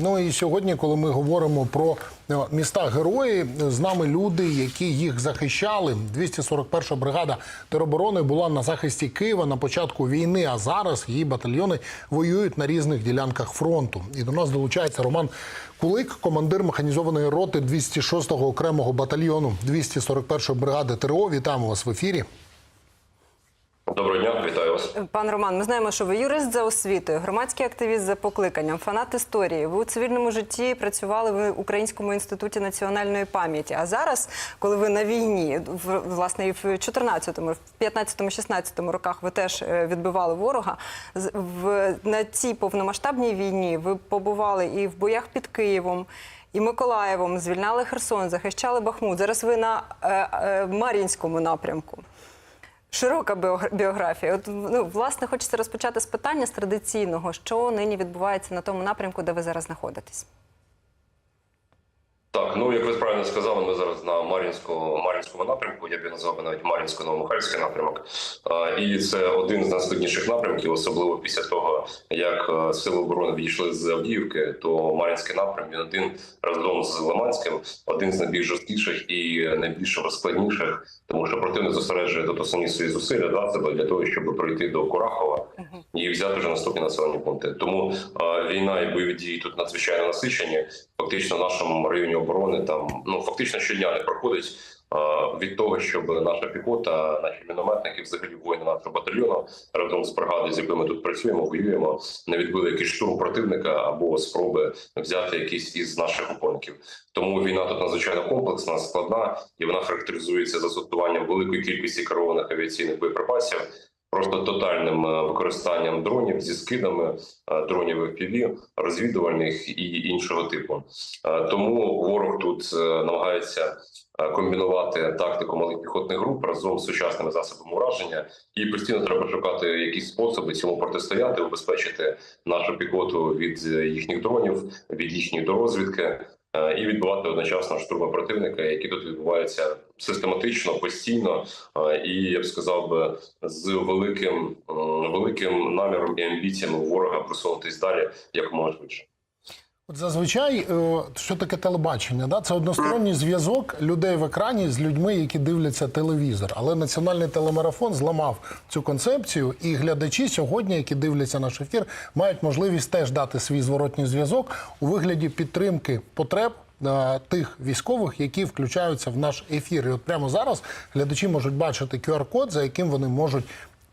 Ну і сьогодні, коли ми говоримо про е, міста герої, з нами люди, які їх захищали. 241 бригада тероборони була на захисті Києва на початку війни. А зараз її батальйони воюють на різних ділянках фронту. І до нас долучається Роман Кулик, командир механізованої роти 206-го окремого батальйону 241 бригади ТРО. Вітаємо вас в ефірі. Доброго дня, вітаю вас. Пан Роман, ми знаємо, що ви юрист за освітою, громадський активіст за покликанням, фанат історії. Ви у цивільному житті працювали в Українському інституті національної пам'яті. А зараз, коли ви на війні, власне, і в 14-му, в 15-му, 16-му роках ви теж е, відбивали ворога. В на цій повномасштабній війні ви побували і в боях під Києвом. І Миколаєвом звільняли Херсон, захищали Бахмут. Зараз ви на е, е, Мар'їнському напрямку. Широка біогра- біографія. От ну, власне хочеться розпочати з питання з традиційного, що нині відбувається на тому напрямку, де ви зараз знаходитесь. Так, ну як ви правильно сказали, ми зараз на Мар'їнському Мар'їнському напрямку. Я б назвав би навіть Мар'їнсько-Новомихайльський напрямок. І це один з найскладніших напрямків, особливо після того, як е, сили оборони відійшли з Авдіївки, то Мар'їнський напрям він один разом з Лиманським, один з найбільш жорсткіших і найбільш розкладніших, тому що противник зосереджує тут основні свої зусилля да, себе для того, щоб пройти до Курахова і взяти вже наступні населені пункти. Тому е, війна і бойові дії тут надзвичайно насичені. Фактично, в нашому районі оборони там ну фактично щодня не проходить. Від того, щоб наша піхота, наші мінометники, взагалі воїни нашого батальйону разом з бригадою, з якою ми тут працюємо, воюємо, не відбили якийсь штурм противника або спроби взяти якийсь із наших опонентів. Тому війна тут надзвичайно комплексна, складна, і вона характеризується застосуванням великої кількості керованих авіаційних боєприпасів. Просто тотальним е, використанням дронів зі скидами е, дронів FPV, розвідувальних і іншого типу. Е, Тому ворог тут намагається комбінувати тактику малих піхотних груп разом з сучасними засобами ураження, і постійно треба шукати якісь способи цьому протистояти, убезпечити нашу піхоту від їхніх дронів, від їхньої дорозвідки. Е, І відбувати одночасно штурми противника, які тут відбуваються систематично, постійно, е, і я б сказав би з великим великим наміром і амбіціями ворога просунутись далі якомога швидше. От зазвичай, е, що таке телебачення? Да? Це односторонній зв'язок людей в екрані з людьми, які дивляться телевізор. Але національний телемарафон зламав цю концепцію, і глядачі сьогодні, які дивляться наш ефір, мають можливість теж дати свій зворотній зв'язок у вигляді підтримки потреб. е, Тих військових, які включаються в наш ефір, і от прямо зараз глядачі можуть бачити QR-код, за яким вони можуть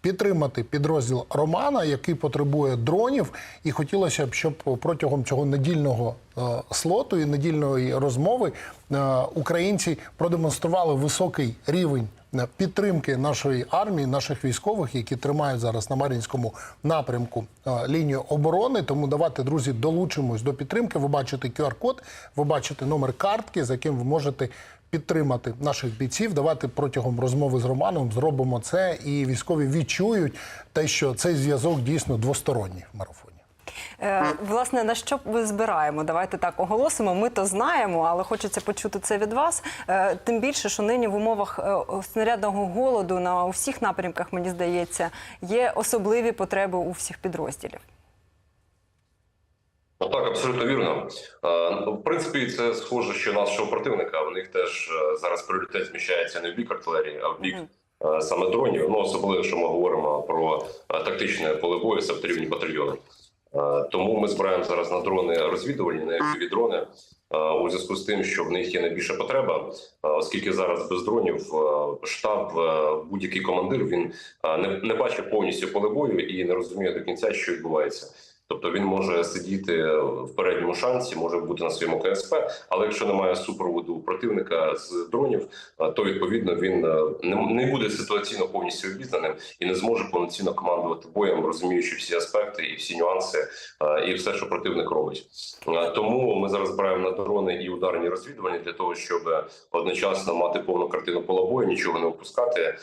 підтримати підрозділ Романа, який потребує дронів, і хотілося б, щоб протягом цього недільного е, слоту і недільної розмови е, українці продемонстрували високий рівень е, підтримки нашої армії, наших військових, які тримають зараз на Мар'їнському напрямку лінію оборони. Тому давайте, друзі, долучимось до підтримки. Ви бачите QR-код, ви бачите номер картки, за яким ви можете підтримати наших бійців. Давайте протягом розмови з Романом зробимо це, і військові відчують те, що цей зв'язок дійсно двосторонній в марафоні. Е, власне, на що ми збираємо? Давайте так оголосимо. Ми то знаємо, але хочеться почути це від вас. Е, тим більше, що нині в умовах е, снарядного голоду на усіх напрямках, мені здається, є особливі потреби у всіх підрозділів. Ну так, абсолютно вірно. Е, В принципі, це схоже, що нашого противника. У них теж е, зараз пріоритет зміщається не в бік артилерії, а в бік е, саме дронів. Ну особливо, якщо ми говоримо про тактичне поле бою сапторівні батальйони. Е, Тому ми збираємо зараз на дрони розвідувальні, на fpv дрони у зв'язку з тим, що в них є найбільша потреба, оскільки зараз без дронів штаб, будь-який командир він не, не бачить повністю поле бою і не розуміє до кінця, що відбувається. Тобто він може сидіти в передньому шансі, може бути на своєму КСП, але якщо немає супроводу противника з дронів, е, то відповідно він е, не, буде ситуаційно повністю обізнаним і не зможе повноцінно командувати боєм, розуміючи всі аспекти і всі нюанси, е, і все, що противник робить. Тому ми зараз збираємо на дрони і ударні розвідувальні для того, щоб одночасно мати повну картину пола бою, нічого не опускати,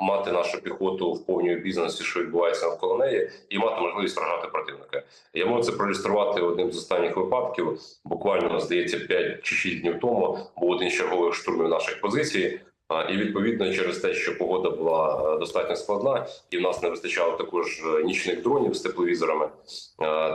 мати нашу піхоту в повній обізнаності, що відбувається навколо неї, і мати можливість вражати противника. Я можу це проілюструвати одним з останніх випадків. Буквально здається, 5 чи 6 днів тому був один з чергових штурмів наших позицій. І відповідно через те, що погода була е, достатньо складна, і в нас не вистачало також е, нічних дронів з тепловізорами, е,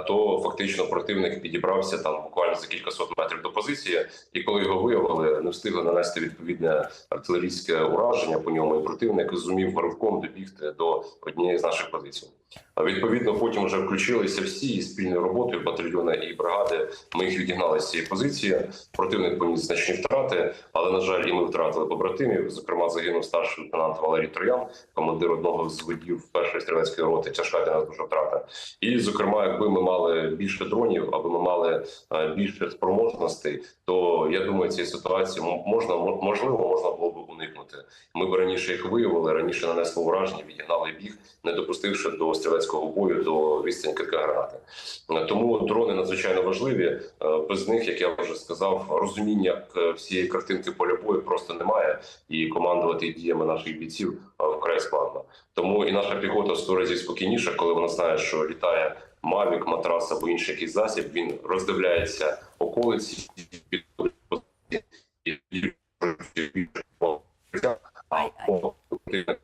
то фактично противник підібрався там буквально за кілька сот метрів до позиції. І коли його виявили, не встигли нанести відповідне артилерійське ураження по ньому. І противник зумів ривком добігти до однієї з наших позицій. Відповідно, потім вже включилися всі спільною роботою батальйони і бригади. Ми їх відігнали з цієї позиції. Противник поніс значні втрати, але на жаль, і ми втратили побратимів. Зокрема, загинув старший лейтенант Валерій Троян, командир одного з водів першої стрілецької роти. Тяжка для нас дуже втрата. І зокрема, якби ми мали більше дронів, аби ми мали е, більше спроможностей, то я думаю, цієї ситуації можна мо- можливо можна було б. Ми б раніше їх виявили, раніше нанесли ураження, відігнали біг, не допустивши до стрілецького бою до відстані кілька гранати. Тому дрони надзвичайно важливі. Е, Без них, як я вже сказав, розуміння е, всієї картинки поля бою просто немає, і командувати діями наших бійців е, вкрай складно. Тому і наша піхота сто разів спокійніша, коли вона знає, що літає мавік, матрас або інший якийсь засіб. Він роздивляється околиці підходить до позиції і Ай, ай. а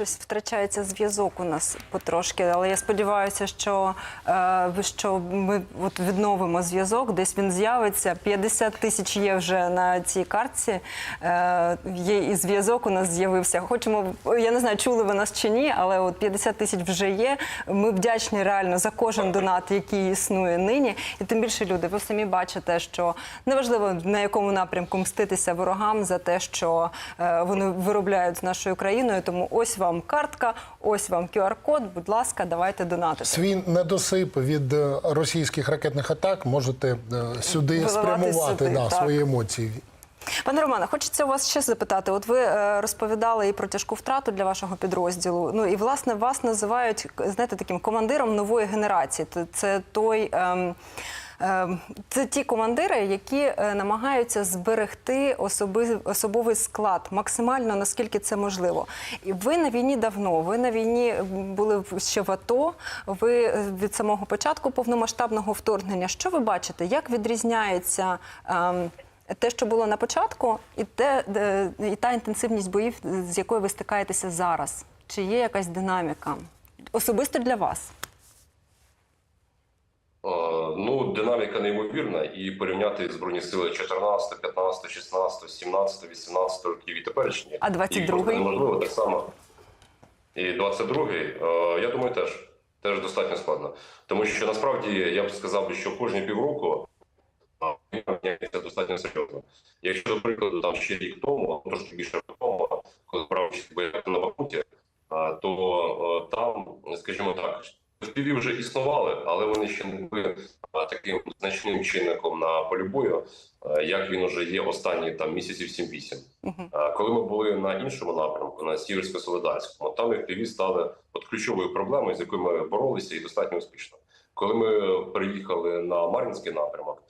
Щось втрачається зв'язок у нас потрошки, але я сподіваюся, що, е, що ми от відновимо зв'язок, десь він з'явиться. 50 тисяч є вже на цій картці. Е, є і зв'язок у нас з'явився. Хочемо, я не знаю, чули ви нас чи ні, але от 50 тисяч вже є. Ми вдячні реально за кожен донат, який існує нині. І тим більше люди, ви самі бачите, що неважливо на якому напрямку мститися ворогам за те, що е, вони виробляють з нашою країною. Тому ось вам картка, ось вам QR-код. Будь ласка, давайте донатити. Свій недосип від е, російських ракетних атак можете е, сюди Виливати спрямувати сюди, да, так. свої емоції. Пане Романе, хочеться у вас ще запитати. От ви е, розповідали і про тяжку втрату для вашого підрозділу. Ну і власне вас називають знаєте таким командиром нової генерації. Це той. ем, Це ті командири, які е, намагаються зберегти особи, особовий склад максимально наскільки це можливо. Ви на війні давно. Ви на війні були ще в АТО. Ви е, від самого початку повномасштабного вторгнення. Що ви бачите? Як відрізняється? ем, те, що було на початку, і те, і та інтенсивність боїв, з якою ви стикаєтеся зараз. Чи є якась динаміка? Особисто для вас? Е, Ну, динаміка неймовірна, і порівняти збройні сили 14, 15, 16, 17, 18 років і теперішні. А 22-й? просто неможливо так само. І 22-й, е, я думаю, теж теж достатньо складно. Тому що насправді я б сказав, що кожні півроку міняється достатньо серйозно. Якщо, до прикладу, там ще рік тому, трошки більше року тому, коли участь на Бахмуті, то е, там, скажімо так, FPV вже існували, але вони ще не були таким значним чинником на полі бою, як він уже є останні там місяців 7-8. А, Коли ми були на іншому напрямку, на Сіверсько-Солидарському, там FPV стали от ключовою проблемою, з якою ми боролися, і достатньо успішно. Коли ми переїхали на Мар'їнський напрямок,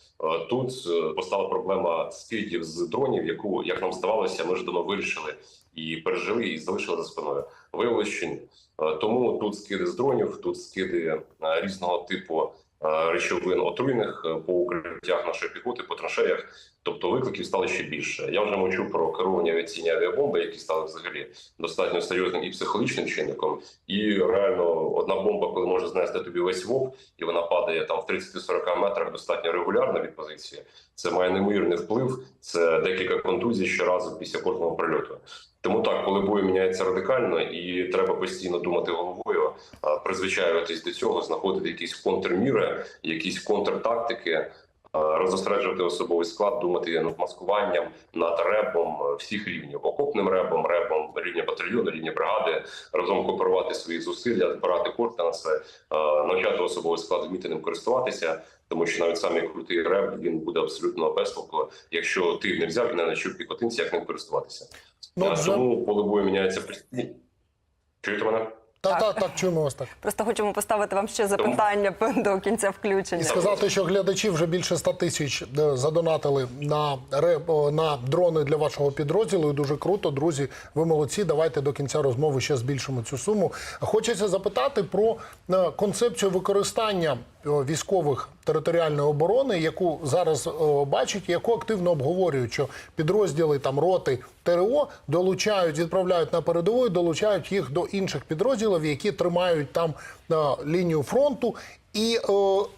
тут е, постала проблема скидів з дронів, яку, як нам здавалося, ми ж давно вирішили і пережили, і залишили за спиною. Виявилося, що ні. Е, Тому тут скиди з дронів, тут скиди е, різного типу е, речовин отруйних по укриттях нашої піхоти, по траншеях. Тобто викликів стало ще більше. Я вже мовчу про керовані авіаційні авіабомби, які стали взагалі достатньо серйозним і психологічним чинником. І реально одна бомба, коли може знести тобі весь вов, і вона падає там в 30-40 метрах достатньо регулярно від позиції. Це має неймовірний вплив. Це декілька контузій щоразу після кожного прильоту. Тому так, коли бою міняється радикально, і треба постійно думати головою, призвичаюватись до цього, знаходити якісь контрміри, якісь контртактики. А, Розосереджувати особовий склад, думати над маскуванням, над ребом е, всіх рівнів, окопним ребом, ребом рівня батальйону, рівня бригади, разом кооперувати свої зусилля, збирати кошти на це, е, навчати особовий склад вміти ним користуватися, тому що навіть самий крутий реб він буде абсолютно безтолку, якщо ти не взяв і не навчив піхотинця, як ним користуватися. Ну, Е, Тому поле бою міняється постійно. Чуєте мене? Так, Так. так, чуємо вас так. Просто хочемо поставити вам ще запитання до кінця включення. І сказати, що глядачі вже більше 100 тисяч е, задонатили на на дрони для вашого підрозділу. І дуже круто, друзі. Ви молодці. Давайте до кінця розмови ще збільшимо цю суму. Хочеться запитати про е, концепцію використання військових територіальної оборони, яку зараз о, бачать, яку активно обговорюють, що підрозділи там роти ТРО долучають, відправляють на передову, долучають їх до інших підрозділів, які тримають там е, лінію фронту. І е,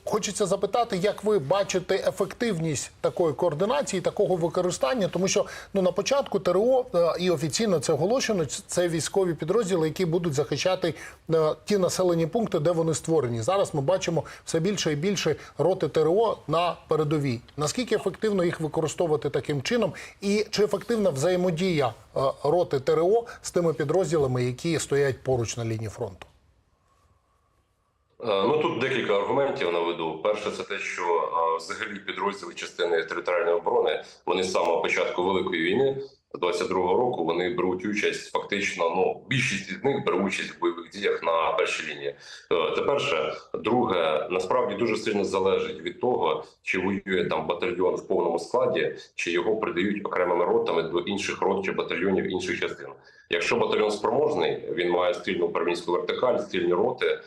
хочеться запитати, як ви бачите ефективність такої координації, такого використання, тому що ну на початку ТРО е, і офіційно це оголошено. Це військові підрозділи, які будуть захищати е, ті населені пункти, де вони створені. Зараз ми бачимо все більше і більше роти ТРО на передовій. Наскільки ефективно їх використовувати таким чином, і чи ефективна взаємодія е, роти ТРО з тими підрозділами, які стоять поруч на лінії фронту? Е, Ну тут декілька аргументів наведу. Перше, це те, що е, взагалі підрозділи частини територіальної оборони вони з самого початку великої війни 22-го року вони беруть участь фактично. Ну більшість з них бере участь в бойових діях на першій лінії. Це перше. Друге, насправді дуже сильно залежить від того, чи воює там батальйон в повному складі, чи його придають окремими ротами до інших рот чи батальйонів інших частин. Якщо батальйон спроможний, він має стильну управлінську вертикаль, стильні роти, е,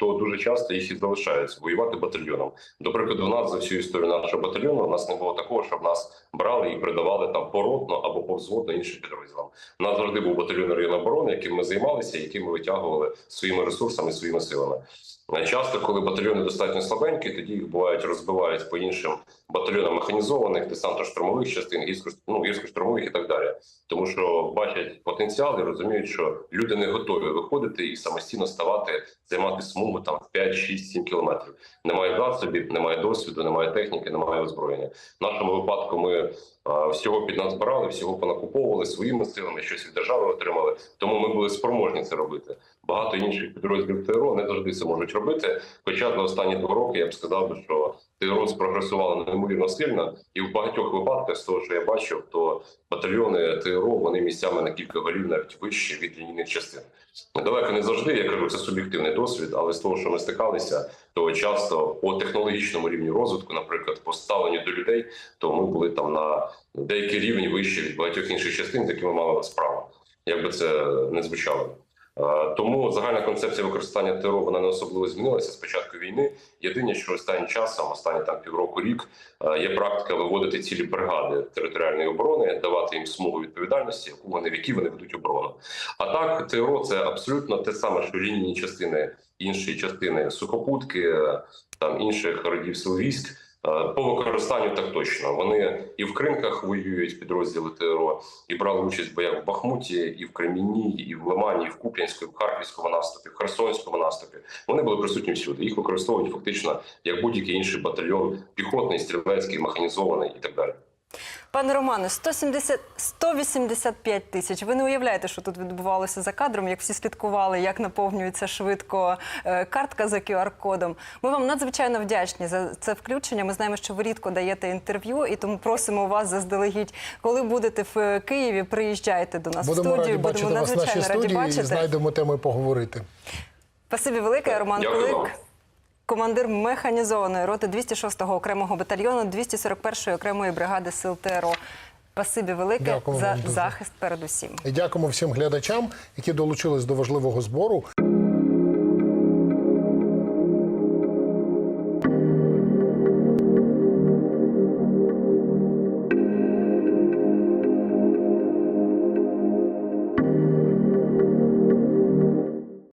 то дуже часто їх і залишаються воювати батальйоном. До прикладу, у нас за всю історію нашого батальйону у нас не було такого, щоб нас брали і придавали там поротно або повзводно іншим підрозділам. У нас завжди був батальйон районної оборони, яким ми займалися, яким ми витягували своїми ресурсами, своїми силами. Часто, коли батальйони достатньо слабенькі, тоді їх бувають розбивають по іншим батальйонам механізованих, десантно-штурмових частин, гірсько ну, і так далі. Тому що бачать потенціал і розуміють, що люди не готові виходити і самостійно ставати, займати смугу там в 5, 6, 7 кілометрів. Немає засобів, немає досвіду, немає техніки, немає озброєння. В нашому випадку ми а, всього під нас збирали, всього понакуповували своїми силами, щось від держави отримали. Тому ми були спроможні це робити. Багато інших підрозділів ТРО не завжди це можуть робити. Хоча за останні два роки я б сказав що ТРО спрогресувало неймовірно сильно, і в багатьох випадках, з того, що я бачив, то батальйони ТРО вони місцями на кілька голів навіть вище від лінійних частин. Далеко не завжди, я кажу, це суб'єктивний досвід, але з того, що ми стикалися, то часто по технологічному рівню розвитку, наприклад, по ставленню до людей, то ми були там на деякий рівень вище від багатьох інших частин, з якими мали справу. Як би це не звучало. Е, Тому загальна концепція використання ТРО вона не особливо змінилася з початку війни. Єдине, що останнім часом, останні там півроку рік, е, є практика виводити цілі бригади територіальної оборони, давати їм смугу відповідальності, яку вони в які вони ведуть оборону. А так, ТРО це абсолютно те саме, що лінійні частини інші частини сухопутки, е, там інших родів сил військ. Е, По використанню так точно вони і в кринках воюють підрозділи ТРО, і брали участь в боях в Бахмуті, і в Креміні, і в Лимані, і в Куп'янську, і в Харківському наступі, в Херсонському наступі. Вони були присутні всюди. Їх використовують фактично як будь-який інший батальйон, піхотний, стрілецький, механізований і так далі. Пане Романе, 170, 185 тисяч. Ви не уявляєте, що тут відбувалося за кадром, як всі слідкували, як наповнюється швидко е, картка за QR-кодом. Ми вам надзвичайно вдячні за це включення. Ми знаємо, що ви рідко даєте інтерв'ю, і тому просимо вас заздалегідь. Коли будете в Києві, приїжджайте до нас в студію. раді бачити вас в нашій надзвичайно раді студії бачити. знайдемо теми поговорити. Спасибі велике, Роман Дякую Кулик. Командир механізованої роти 206-го окремого батальйону 241-ї окремої бригади сил ТРО. Спасибі велике Дякую за вам дуже. захист передусім. І дякуємо всім глядачам, які долучились до важливого збору.